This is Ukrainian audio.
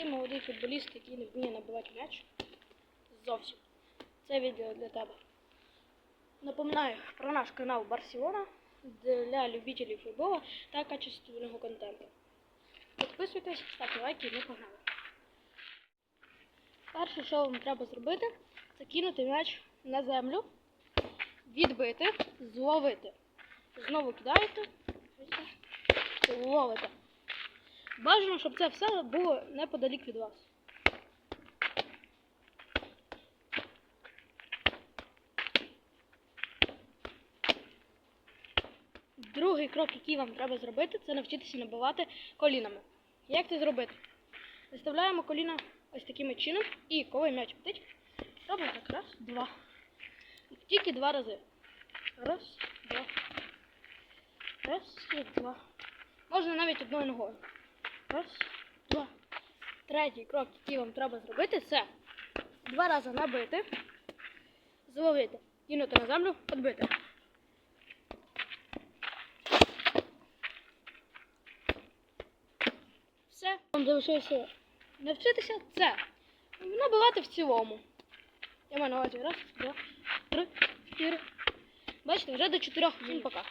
Ти молодий футболіст, який не вміє набивати м'яч. Зовсім. Це відео для тебе. Напоминаю про наш канал Барселона для любителів футболу та качественного контенту. Підписуйтесь, ставте лайки і ми погнали. Перше, що вам треба зробити, це кинути м'яч на землю, відбити, зловити. Знову кидаєте, ловите. Бажано, щоб це все було неподалік від вас. Другий крок, який вам треба зробити, це навчитися набивати колінами. Як це зробити? Виставляємо коліна ось таким чином, і коли м'яч летить, робимо так раз, два. Тільки два рази. Раз, два. Раз і два. Можна навіть одною ногою. Раз, два. Третій крок, який вам треба зробити, це два рази набити, зловити, кинути на землю, відбити. Все, вам залишилося навчитися це. Набивати в цілому. Я маю на увазі раз, два, три, чотири. Бачите, вже до чотирьох. Всім пока.